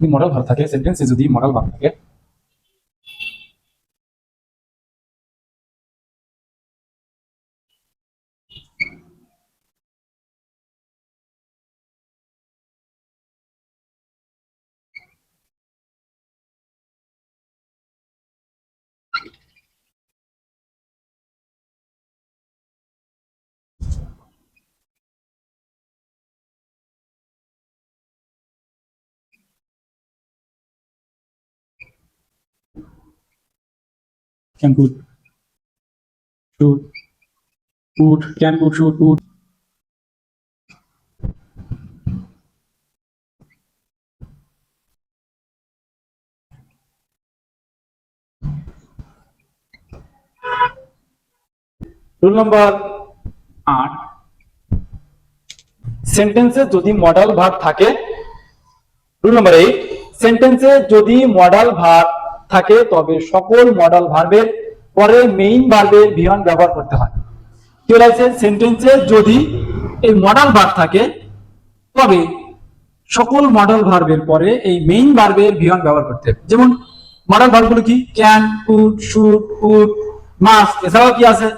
যদি মডেল ভালো থাকে সেন্টেন্সে যদি মডেল ভার্ব থাকে can could should would can could should would rule number আট সেন্টেন্সে যদি মডেল ভার্ব থাকে রুল নাম্বার এইট সেন্টেন্সে যদি মডেল ভার্ব থাকে, তবে সকল মডেল ভার্বের পরে মেইন ভার্বের বিহন ব্যবহার করতে হয়। বলেছে সেন্টেন্সে যদি এই মডেল ভার্ব থাকে, তবে সকল মডেল ভার্বের পরে এই মেইন ভার্বের বিহন ব্যবহার করতে হবে। যেমন মডেল ভার্বগুলো কি? Can could should could must এছাড়াও কি আছে?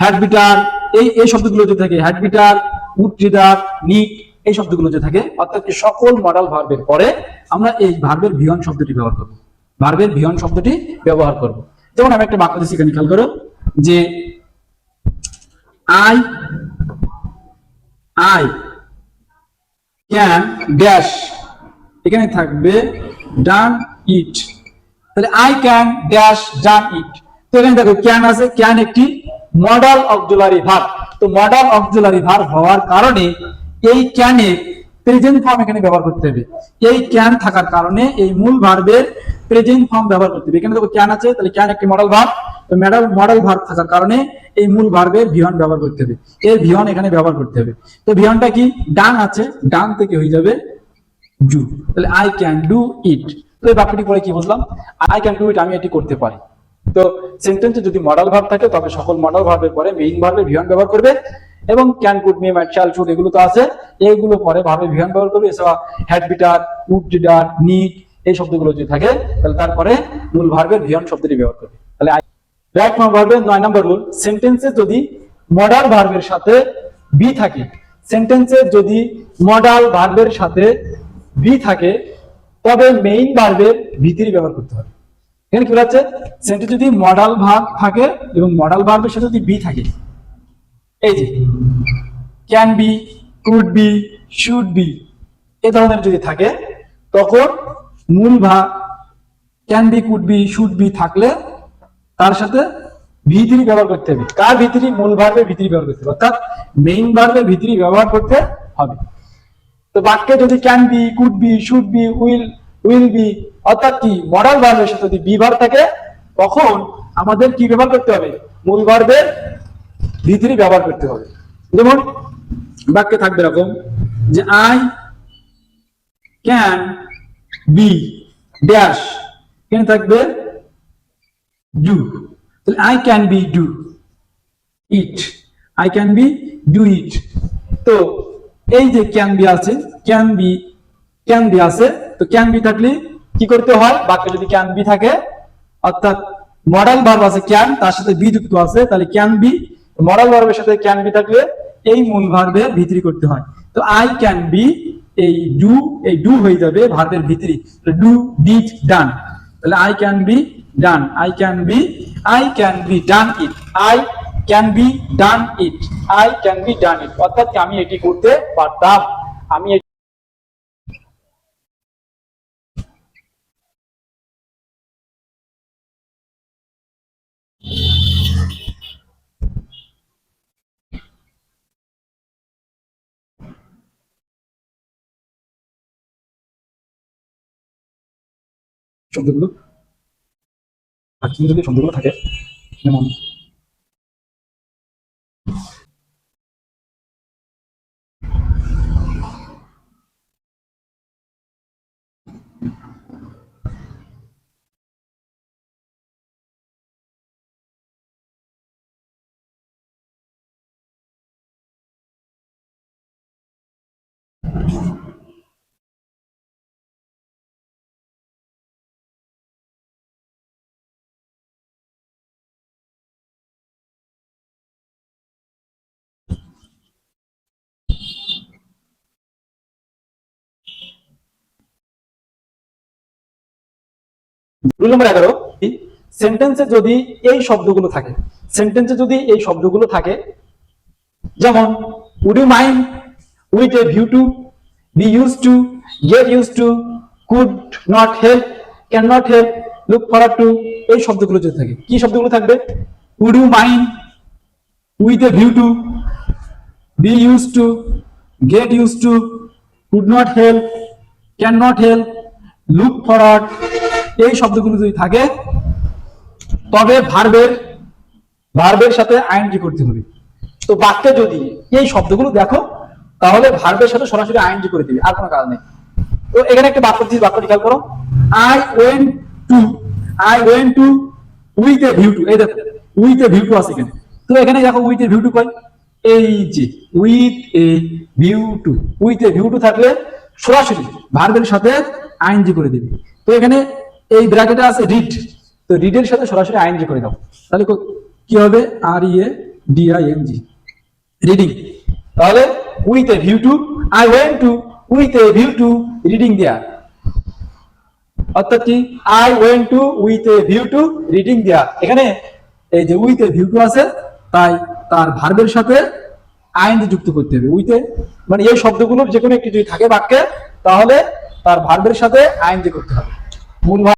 হ্যাডবিটার এই এই শব্দগুলো যে থাকে হ্যাডবিটার উড্রিদার নিট এই শব্দগুলো যে থাকে, অর্থাৎ সকল মডেল ভার্বের পরে আমরা এই ভার্বের ভিয়ন শব্দটি ব্যবহার করব। ভার্বের ভিয়ন শব্দটি ব্যবহার করব। যেমন আমি একটা বাক্য দিচ্ছি খেয়াল করো, যে আই আই ক্যান ড্যাশ এখানে থাকবে ডান ইট তাহলে I can dash done it তো এখানে দেখো ক্যান আছে ক্যান একটি মডেল অক্সিলারি ভার্ব তো মডেল অক্সিলারি ভার্ব হওয়ার কারণে এই ক্যানে প্রেজেন্ট ফর্ম এখানে ব্যবহার করতে হবে। এই ক্যান থাকার কারণে এই মূল ভার্বের প্রেজেন্ট ফর্ম ব্যবহার করতে হবে। এখানে দেখো ক্যান আছে, তাহলে ক্যান একটি মডেল ভার্ব তো মডেল মডেল ভার্ব থাকার কারণে এই মূল ভার্বের ভিয়ন ব্যবহার করতে হবে। এর ভিয়ন এখানে ব্যবহার করতে হবে। তো ভিয়নটা কি? ডান আছে, ডান থেকে হয়ে যাবে ডু তাহলে আই ক্যান ডু ইট তো এই বাক্যটি পরে কি বুঝলাম? আই ক্যান ডু ইট আমি এটি করতে পারি। তো সেন্টেন্সে যদি মডেল ভার্ব থাকে, তবে সকল মডেল ভার্বের পরে মেইন ভার্বের ভিয়ন ব্যবহার করবে। এবং ক্যান কুড মে মাইট এগুলো তো আছে। এইগুলো পরে ভাবে ভিয়ন ব্যবহার করবে, এছাড়া হ্যাড বিটার নিট, এই শব্দগুলো যদি থাকে, তাহলে তারপরে মূল ভার্বের ভিয়ন শব্দটি ব্যবহার করবে। তাহলে রাইট ফর্ম ভার্বের নয় নম্বর রুল, সেন্টেন্সে যদি ভার্বের সাথে বি থাকে, সেন্টেন্সে যদি মডাল ভার্বের সাথে বি থাকে, তবে মেইন ভার্বের ভিতরি ব্যবহার করতে হবে। এখানে কি বলা সেন্টেন্স যদি মডাল ভার্ব থাকে এবং মডাল ভার্বের সাথে যদি বি থাকে এই যে can be could be should be এ ধরনের যদি থাকে, তখন মূল ভাগ can be could be should be থাকলে তার সাথে ভিতরি ব্যবহার করতে হবে। কার ভিতরি মূল ভার্বের ভিতরি ব্যবহার করতে হবে। অর্থাৎ মেইন ভার্বের ভিতরি ব্যবহার করতে হবে। তো বাক্যে যদি can be could be should be will will be অর্থাৎ কি? মডাল ভার্বের সাথে যদি বি ভার্ব থাকে, তখন আমাদের কি ব্যবহার করতে হবে? মূল ভার্বের ভিতরি ব্যবহার করতে হবে। যেমন, বাক্যে থাকবে এরকম যে, আই ক্যান বি ড্যাশ। এখানে থাকবে, ডু। তাহলে, I can be do it. I can be do it. তো, এই যে ক্যান বি আছে, ক্যান বি ক্যান বি আছে, তো ক্যান বি থাকলে কি করতে হয়? বাক্যে যদি ক্যান বি থাকে, অর্থাৎ মডেল ভার্ব আছে ক্যান তার সাথে বি যুক্ত আছে, তাহলে ক্যান বি মডেল ভার্বের সাথে ক্যান বি থাকলে এই মূল ভার্বের ভিতরি করতে হয়। তো আই ক্যান বি এই ডু এই ডু হয়ে যাবে ভার্বের ভিতরি ডু ডিড ডান তাহলে I can be done I can be I can be done it I can be done it I can be done it অর্থাৎ আমি এটি করতে পারতাম? আমি শব্দগুলো আকৃতি যদি শব্দগুলো থাকে যেমন Thank you. রুল নম্বর এগারো সেন্টেন্সে যদি এই শব্দগুলো থাকে সেন্টেন্সে যদি এই শব্দগুলো থাকে, যেমন would you mind with a view to be use to get use to could not help can not help look for to এই শব্দগুলো যদি থাকে, কি শব্দগুলো থাকবে? Would you mind with a view to be use to get use to could not help can not help look forward এই শব্দগুলো যদি থাকে, তবে ভার্বের ভার্বের সাথে আইএনজি করতে হবে। তো বাক্যে যদি এই শব্দগুলো দেখো, তাহলে ভার্বের সাথে সরাসরি আইএনজি করে দিবে, আর কোনো কাজ নেই। তো এখানে একটা বাক্য দিচ্ছি বাক্য খেয়াল করো। I went to I went to with a view to এই দেখো উইথ এ ভিউ টু আছে এখানে। তো এখানে দেখো উইথ এ ভিউ টু কয়? এই যে with a view to with a view to থাকলে সরাসরি ভার্বের সাথে আইএনজি করে দিবে। তো এখানে এই ব্র্যাকেটে আছে রিড তো রিডের সাথে সরাসরি আইএনজি করে দাও তাহলে কি হবে? R E A D I N G reading তাহলে with a view to I went to with a view to reading there অর্থাৎ কি? I went to with a view to reading there এখানে এই যে উইথ এ ভিউ টু আছে, তাই তার ভার্বের সাথে আইনজি যুক্ত করতে হবে। উইথে মানে এই শব্দগুলোর যে কোনো একটি যদি থাকে বাক্যে, তাহলে তার ভার্বের সাথে আইনজি করতে হবে। মূল